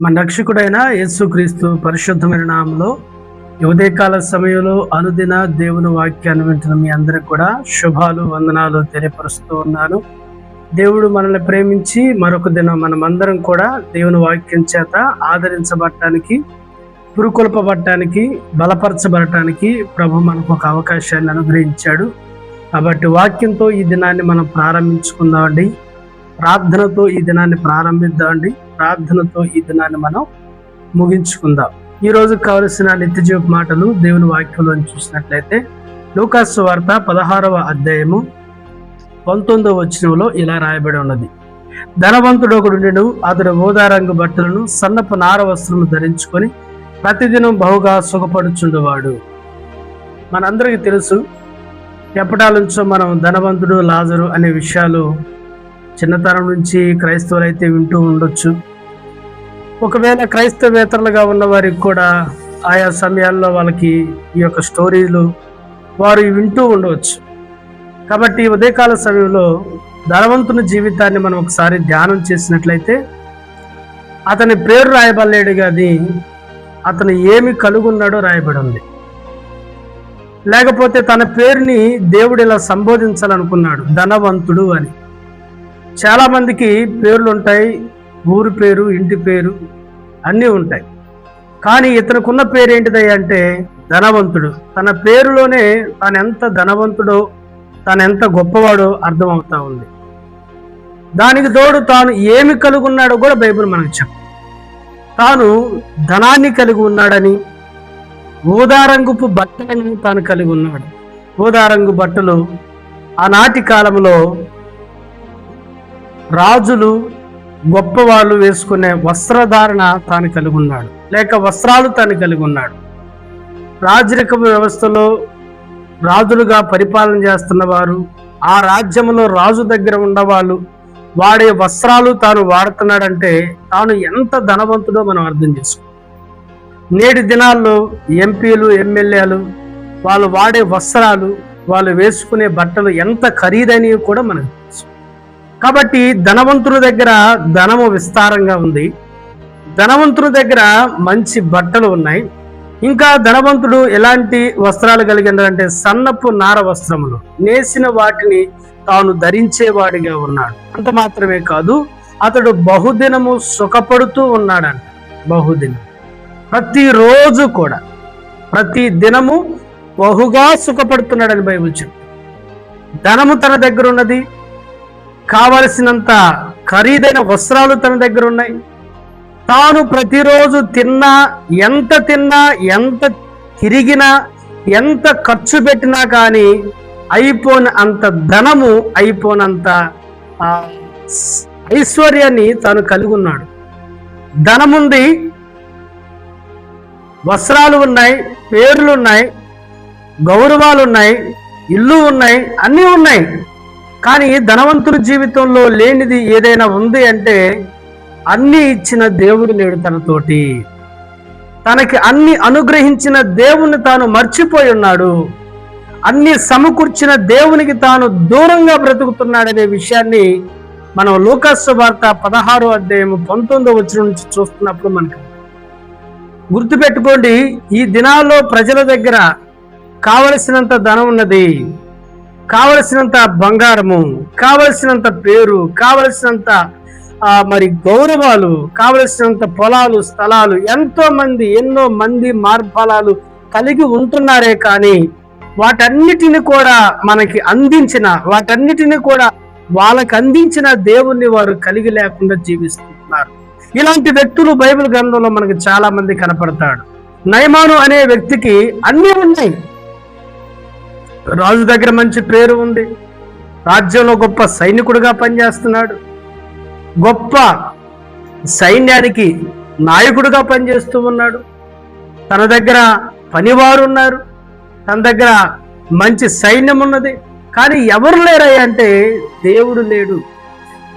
మన రక్షకుడైన యేసుక్రీస్తు పరిశుద్ధమైన నామంలో ఈ ఉదయకాల సమయంలో అనుదిన దేవుని వాక్యాన్ని వింటున్న మీ అందరికి కూడా శుభాలు వందనాలు తెలియపరుస్తూ ఉన్నాను. దేవుడు మనల్ని ప్రేమించి మరొక దినం మనమందరం కూడా దేవుని వాక్యం చేత ఆదరించబడటానికి పురుకొల్పబడటానికి బలపరచబడటానికి ప్రభు మనకు ఒక అవకాశాన్ని అనుగ్రహించాడు. కాబట్టి వాక్యంతో ఈ దినాన్ని మనం ప్రారంభించుకుందామండి. ప్రార్థనతో ఈ దినాన్ని ప్రారంభిద్దామండి. ప్రార్థనతో ఈ దినాన్ని మనం ముగించుకుందాం. ఈ రోజు కావలసిన నిత్యజీవ మాటలు దేవుని వాక్యంలో చూసినట్లయితే లూకాసు వార్త పదహారవ అధ్యాయము పంతొమ్మిదవ వచనంలో ఇలా రాయబడి ఉన్నది. ధనవంతుడు ఒకడు అతడు రంగు బట్టలను సన్నపు నార వస్త్రము ధరించుకొని ప్రతిదినం బహుగా సుఖపడుచుండేవాడు. మనందరికీ తెలుసు ఎప్పటాల నుంచో మనం ధనవంతుడు లాజరు అనే విషయాలు చిన్నతనం నుంచి క్రైస్తవులు అయితే వింటూ ఉండొచ్చు. ఒకవేళ క్రైస్తవేతరులుగా ఉన్న వారికి కూడా ఆయా సమయాల్లో వాళ్ళకి ఈ యొక్క స్టోరీలు వారు వింటూ ఉండవచ్చు. కాబట్టి ఉదయకాల సమయంలో ధనవంతుని జీవితాన్ని మనం ఒకసారి ధ్యానం చేసినట్లయితే అతని పేరు రాయబడలేడు కానీ అతను ఏమి కలుగున్నాడో రాయబడి ఉంది లేకపోతే తన పేరుని దేవుడు ఇలా సంబోధించాలనుకున్నాడు ధనవంతుడు అని. చాలా మందికి పేర్లు ఉంటాయి. ఊరి పేరు ఇంటి పేరు అన్నీ ఉంటాయి. కానీ ఇతనుకున్న పేరు ఏంటిదయ్యా అంటే ధనవంతుడు. తన పేరులోనే తాను ఎంత ధనవంతుడో తాను ఎంత గొప్పవాడో అర్థమవుతా ఉంది. దానికి తోడు తాను ఏమి కలిగి ఉన్నాడో కూడా బైబిల్ మనకు చెప్ప తాను ధనాన్ని కలిగి ఉన్నాడని ఊదారంగుపు బట్టలని తాను కలిగి ఉన్నాడు. ఊదారంగు బట్టలు ఆనాటి కాలంలో రాజులు గొప్పవాళ్ళు వేసుకునే వస్త్రధారణ తాను కలిగి ఉన్నాడు. లేక వస్త్రాలు తాను కలిగి ఉన్నాడు. రాజరిక వ్యవస్థలో రాజులుగా పరిపాలన చేస్తున్న వారు ఆ రాజ్యంలో రాజు దగ్గర ఉన్నవాళ్ళు వాడే వస్త్రాలు తాను వాడుతున్నాడంటే తాను ఎంత ధనవంతుడో మనం అర్థం చేసుకో నేటి దినాల్లో ఎంపీలు ఎమ్మెల్యేలు వాళ్ళు వాడే వస్త్రాలు వాళ్ళు వేసుకునే బట్టలు ఎంత ఖరీదైనవి కూడా మనకు కాబట్టి ధనవంతుల దగ్గర ధనము విస్తారంగా ఉంది. ధనవంతుల దగ్గర మంచి బట్టలు ఉన్నాయి. ఇంకా ధనవంతుడు ఎలాంటి వస్త్రాలు కలిగినారంటే సన్నపు నార వస్త్రములు. నేసిన వాటిని తాను ధరించేవాడిగా ఉన్నాడు. అంత మాత్రమే కాదు అతడు బహుదినము సుఖపడుతూ ఉన్నాడంట. బహుదినం. ప్రతిరోజు కూడా ప్రతి దినము బహుగా సుఖపడుతున్నాడని బైబుల్ ధనము తన దగ్గర ఉన్నది కావలసినంత ఖరీదైన వస్త్రాలు తన దగ్గర ఉన్నాయి. తాను ప్రతిరోజు తిన్నా ఎంత తిన్నా ఎంత తిరిగినా ఎంత ఖర్చు పెట్టినా కానీ అయిపోని అంత ధనము అయిపోనంత ఐశ్వర్యాన్ని తాను కలిగి ఉన్నాడు. ధనముంది వస్త్రాలు ఉన్నాయి పేర్లు ఉన్నాయి గౌరవాలు ఉన్నాయి ఇల్లు ఉన్నాయి అన్నీ ఉన్నాయి. కానీ ధనవంతుడి జీవితంలో లేనిది ఏదైనా ఉంది అంటే అన్నీ ఇచ్చిన దేవుడు లేడు తనతోటి. తనకి అన్ని అనుగ్రహించిన దేవుని తాను మర్చిపోయి ఉన్నాడు. అన్ని సమకూర్చిన దేవునికి తాను దూరంగా బ్రతుకుతున్నాడనే విషయాన్ని మనం లోకాసు వార్త పదహారో అధ్యాయం పంతొమ్మిదో వచ్చిన నుంచి చూస్తున్నప్పుడు మనకు గుర్తుపెట్టుకోండి ఈ దినాల్లో ప్రజల దగ్గర కావలసినంత ధనం ఉన్నది. కావలసినంత బంగారము కావలసినంత పేరు కావలసినంత మరి గౌరవాలు కావలసినంత పొలాలు స్థలాలు ఎంతో మంది ఎన్నో మంది మార్ఫలాలు కలిగి ఉంటున్నారే కానీ వాటన్నిటిని కూడా మనకి అందించిన వాటన్నిటిని కూడా వాళ్ళకి అందించిన దేవుణ్ణి వారు కలిగి లేకుండా జీవిస్తున్నారు. ఇలాంటి వ్యక్తులు బైబిల్ గ్రంథంలో మనకి చాలా మంది కనపడతాడు నయమాను అనే వ్యక్తికి అన్నీ ఉన్నాయి. రాజు దగ్గర మంచి పేరు ఉంది. రాజ్యంలో గొప్ప సైనికుడిగా పనిచేస్తున్నాడు. గొప్ప సైన్యానికి నాయకుడిగా పనిచేస్తూ ఉన్నాడు. తన దగ్గర పనివారు ఉన్నారు. తన దగ్గర మంచి సైన్యం ఉన్నది. కానీ ఎవరు లేరయ్యా అంటే దేవుడు లేడు.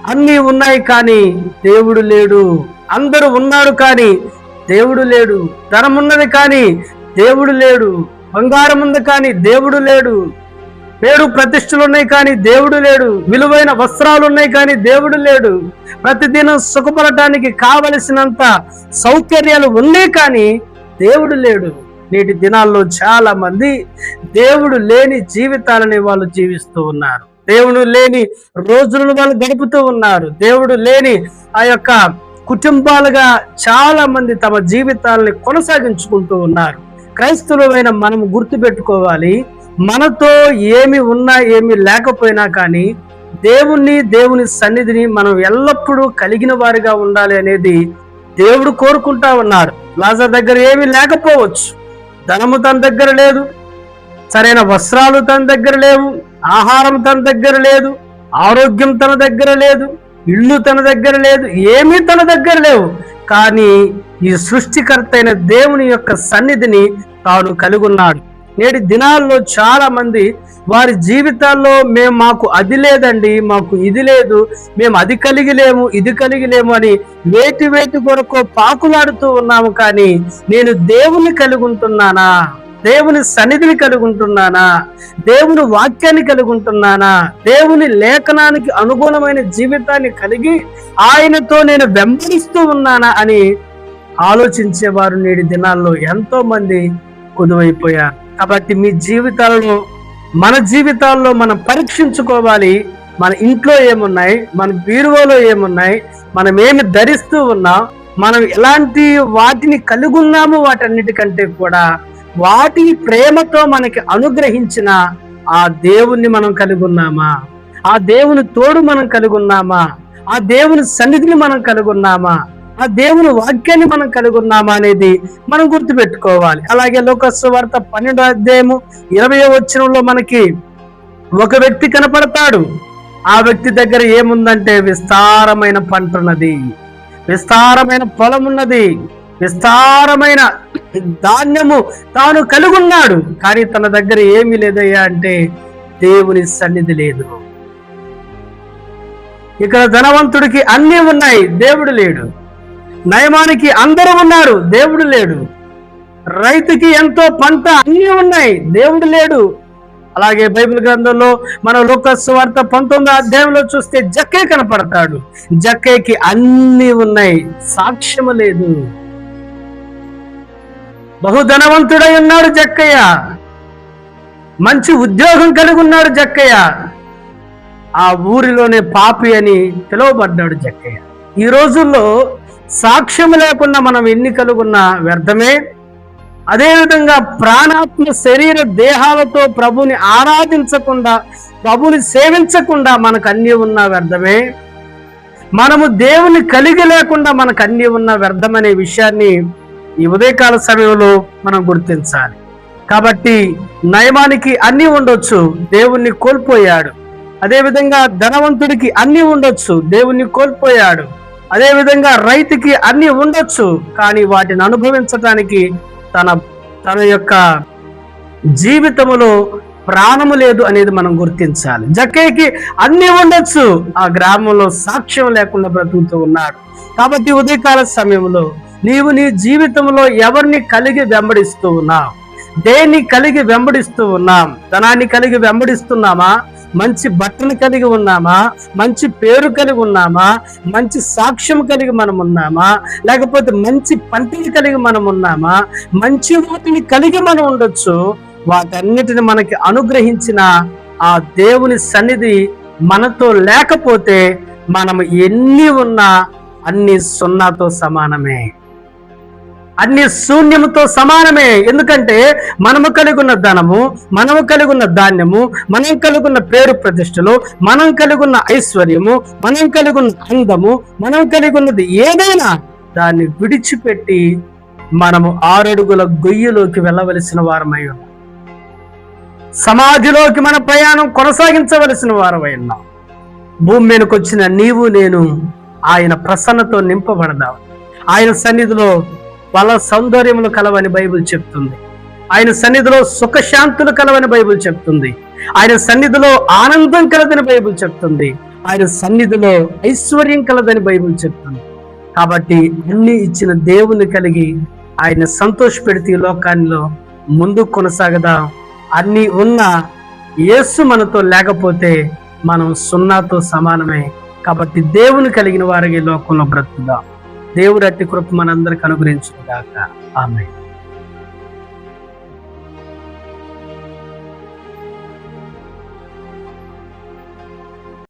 అన్నీ ఉన్నాయి కానీ దేవుడు లేడు. అందరూ ఉన్నారు కానీ దేవుడు లేడు. ధనం ఉన్నది కానీ దేవుడు లేడు. బంగారం ఉంది కానీ దేవుడు లేడు. పేరు ప్రతిష్టలు ఉన్నాయి కానీ దేవుడు లేడు. విలువైన వస్త్రాలు ఉన్నాయి కానీ దేవుడు లేడు. ప్రతిదినం సుఖపడటానికి కావలసినంత సౌకర్యాలు ఉన్నాయి కానీ దేవుడు లేడు. నేటి దినాల్లో చాలా మంది దేవుడు లేని జీవితాలని వాళ్ళు జీవిస్తూ ఉన్నారు. దేవుడు లేని రోజులను వాళ్ళు గడుపుతూ ఉన్నారు. దేవుడు లేని ఆ యొక్క కుటుంబాలుగా చాలా మంది తమ జీవితాలని కొనసాగించుకుంటూ ఉన్నారు. క్రైస్తవులమైన మనము గుర్తుపెట్టుకోవాలి. మనతో ఏమి ఉన్నా ఏమి లేకపోయినా కానీ దేవుణ్ణి దేవుని సన్నిధిని మనం ఎల్లప్పుడూ కలిగిన వారిగా ఉండాలి అనేది దేవుడు కోరుకుంటా ఉన్నాడు లాజర్ దగ్గర ఏమీ లేకపోవచ్చు. ధనము తన దగ్గర లేదు. సరైన వస్త్రాలు తన దగ్గర లేవు. ఆహారం తన దగ్గర లేదు. ఆరోగ్యం తన దగ్గర లేదు. ఇల్లు తన దగ్గర లేదు. ఏమీ తన దగ్గర లేవు. కానీ ఈ సృష్టికర్త అయిన దేవుని యొక్క సన్నిధిని తాను కలుగున్నాడు. నేటి దినాల్లో చాలా మంది వారి జీవితాల్లో మేము మాకు అది లేదండి మాకు ఇది లేదు మేము అది కలిగిలేము ఇది కలిగిలేము అని వేటి వేటి కొరకు పాకులాడుతూ ఉన్నాము కానీ నేను దేవుని కలిగి ఉంటున్నానా దేవుని సన్నిధిని కలిగి ఉంటున్నానా దేవుని వాక్యాన్ని కలిగి ఉంటున్నానా దేవుని లేఖనానికి అనుగుణమైన జీవితాన్ని కలిగి ఆయనతో నేను వెంబడిస్తూ ఉన్నానా అని ఆలోచించేవారు నేటి దినాల్లో ఎంతో మంది కుదువైపోయారు. కాబట్టి మీ జీవితాల్లో మన జీవితాల్లో మనం పరీక్షించుకోవాలి. మన ఇంట్లో ఏమున్నాయి? మన బీరువాలో ఏమున్నాయి? మనం ఏమి ధరిస్తూ ఉన్నాం? మనం ఎలాంటి వాటిని కలిగి ఉన్నాము వాటన్నిటికంటే కూడా వాటి ప్రేమతో మనకి అనుగ్రహించిన ఆ దేవుణ్ణి మనం కలిగి ఉన్నామా ఆ దేవుని తోడు మనం కలిగి ఉన్నామా ఆ దేవుని సన్నిధిని మనం కలిగి ఉన్నామా ఆ దేవుని వాక్యాన్ని మనం కలిగి ఉన్నామా అనేది మనం గుర్తుపెట్టుకోవాలి. అలాగే లోకస్సు వార్త పన్నెండో అధ్యాయము ఇరవై వచనంలో మనకి ఒక వ్యక్తి కనపడతాడు. ఆ వ్యక్తి దగ్గర ఏముందంటే విస్తారమైన పంట ఉన్నది విస్తారమైన పొలం ఉన్నది విస్తారమైన ధాన్యము తాను కలిగి ఉన్నాడు కానీ తన దగ్గర ఏమీ లేదయ్యా అంటే దేవుని సన్నిధి లేదు. ఇక్కడ ధనవంతుడికి అన్నీ ఉన్నాయి. దేవుడు లేడు. నయమానికి అందరూ ఉన్నారు దేవుడు లేడు. రైతుకి ఎంతో పంట అన్నీ ఉన్నాయి దేవుడు లేడు. అలాగే బైబిల్ గ్రంథంలో మన లోకస్ వార్త పంతొమ్మిదో అధ్యాయంలో చూస్తే జక్కే కనపడతాడు. జక్కేకి అన్నీ ఉన్నాయి సాక్ష్యము లేదు. బహుధనవంతుడై ఉన్నాడు జక్కయ్య. మంచి ఉద్యోగం కలిగి ఉన్నాడు జక్కయ్య. ఆ ఊరిలోనే పాపి అని పిలువబడ్డాడు జక్కయ్య. ఈ రోజుల్లో సాక్ష్యం లేకుండా మనం ఎన్ని కలుగున్నా వ్యర్థమే. అదేవిధంగా ప్రాణాత్మ శరీర దేహాలతో ప్రభుని ఆరాధించకుండా ప్రభుని సేవించకుండా మనకు అన్నీ ఉన్న వ్యర్థమే. మనము దేవుని కలిగి లేకుండా మనకు అన్నీ ఉన్న వ్యర్థమనే విషయాన్ని ఈ ఉదయకాల సమయంలో మనం గుర్తించాలి. కాబట్టి నయమానికి అన్నీ ఉండొచ్చు దేవుణ్ణి కోల్పోయాడు. అదేవిధంగా ధనవంతుడికి అన్నీ ఉండొచ్చు దేవుణ్ణి కోల్పోయాడు. అదేవిధంగా రైతుకి అన్ని ఉండొచ్చు కానీ వాటిని అనుభవించటానికి తన తన యొక్క జీవితములో ప్రాణము లేదు అనేది మనం గుర్తించాలి. జక్కేకి అన్ని ఉండొచ్చు ఆ గ్రామంలో సాక్ష్యం లేకుండా బ్రతుకుతూ ఉన్నాడు. కాబట్టి ఉదయకాల సమయంలో నీవు నీ జీవితంలో ఎవరిని కలిగి వెంబడిస్తూ ఉన్నావు? దేన్ని కలిగి వెంబడిస్తూ ఉన్నాం? ధనాన్ని కలిగి వెంబడిస్తున్నామా? మంచి బట్టలు కలిగి ఉన్నామా? మంచి పేరు కలిగి ఉన్నామా? మంచి సాక్ష్యం కలిగి మనం ఉన్నామా? లేకపోతే మంచి పంటని కలిగి మనం ఉన్నామా? మంచి వాటిని కలిగి మనం ఉండొచ్చు. వాటన్నిటిని మనకి అనుగ్రహించిన ఆ దేవుని సన్నిధి మనతో లేకపోతే మనం ఎన్ని ఉన్నా అన్ని సున్నాతో సమానమే. అన్ని శూన్యముతో సమానమే. ఎందుకంటే మనము కలిగి ఉన్న ధనము మనము కలిగి ఉన్న ధాన్యము మనం కలిగి ఉన్న పేరు ప్రతిష్టలు మనం కలిగి ఉన్న ఐశ్వర్యము మనం కలిగి ఉన్న అందము మనం కలిగి ఉన్నది ఏదైనా దాన్ని విడిచిపెట్టి మనము ఆరడుగుల గొయ్యిలోకి వెళ్ళవలసిన వారమై ఉన్నాం. సమాధిలోకి మన ప్రయాణం కొనసాగించవలసిన వారమై ఉన్నాం. భూమి మీదకి వచ్చిన నీవు నేను ఆయన ప్రసన్నతో నింపబడదాం. ఆయన సన్నిధిలో వాళ్ళ సౌందర్యములు కలవని బైబిల్ చెప్తుంది. ఆయన సన్నిధిలో సుఖశాంతులు కలవని బైబిల్ చెప్తుంది. ఆయన సన్నిధిలో ఆనందం కలదని బైబిల్ చెప్తుంది. ఆయన సన్నిధిలో ఐశ్వర్యం కలదని బైబిల్ చెప్తుంది. కాబట్టి అన్ని ఇచ్చిన దేవుని కలిగి ఆయన సంతోషపెడితే ఈ లోకాల్లో ముందు కొనసాగదాం. అన్ని ఉన్న యేసు మనతో లేకపోతే మనం సున్నాతో సమానమే. కాబట్టి దేవుని కలిగిన వారికి లోకంలో బ్రతుకుదాం. దేవుడు అట్టి కృప మనందరికి అనుగ్రహించుగాక ఆమె